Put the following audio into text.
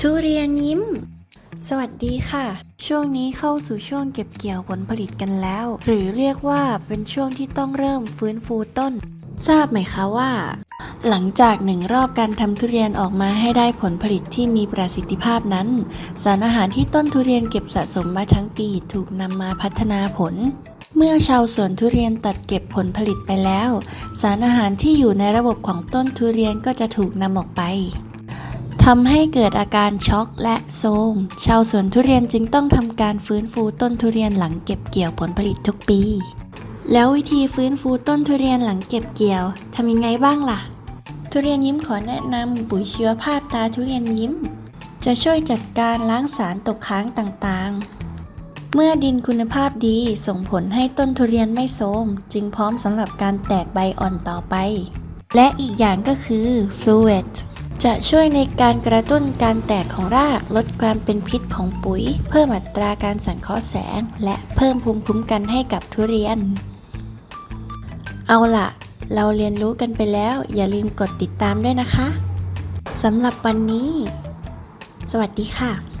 ทุเรียนยิ้ม สวัสดีค่ะ ช่วงนี้เข้าสู่ช่วงเก็บเกี่ยวผลผลิตกันแล้ว หรือเรียกว่าเป็นช่วงที่ต้องเริ่มฟื้นฟูต้น ทราบไหมคะว่า หลังจากหนึ่งรอบการทำทุเรียนออกมาให้ได้ผลผลิตที่มีประสิทธิภาพนั้น สารอาหารที่ต้นทุเรียนเก็บสะสมมาทั้งปีถูกนำมาพัฒนาผลเมื่อชาวสวนทุเรียนตัดเก็บผลผลิตไปแล้ว สารอาหารที่อยู่ในระบบของต้นทุเรียนก็จะถูกนำออกไป ทำให้เกิดอาการช็อกและโทมชาวสวนทุเรียนจึงต้องทำการฟื้นฟูต้นทุเรียนหลังเก็บเกี่ยวผลผลิตทุกปี แล้ววิธีฟื้นฟูต้นทุเรียนหลังเก็บเกี่ยวทำยังไงบ้างล่ะ ทุเรียนยิ้มขอแนะนำปุ๋ยชีวภาพตาทุเรียนยิ้ม จะช่วยจัดการล้างสารตกค้างต่างๆ เมื่อดินคุณภาพดีส่งผลให้ต้นทุเรียนไม่โทมจึงพร้อมสำหรับการแตกใบอ่อนต่อไป และอีกอย่างก็คือ Fluid จะช่วยในการกระตุ้นการแตกของราก ลดความเป็นพิษของปุ๋ย เพิ่มอัตราการสังเคราะห์แสง และเพิ่มภูมิคุ้มกันให้กับทุเรียน เอาล่ะ เราเรียนรู้กันไปแล้ว อย่าลืมกดติดตามด้วยนะคะสำหรับวันนี้ สวัสดีค่ะ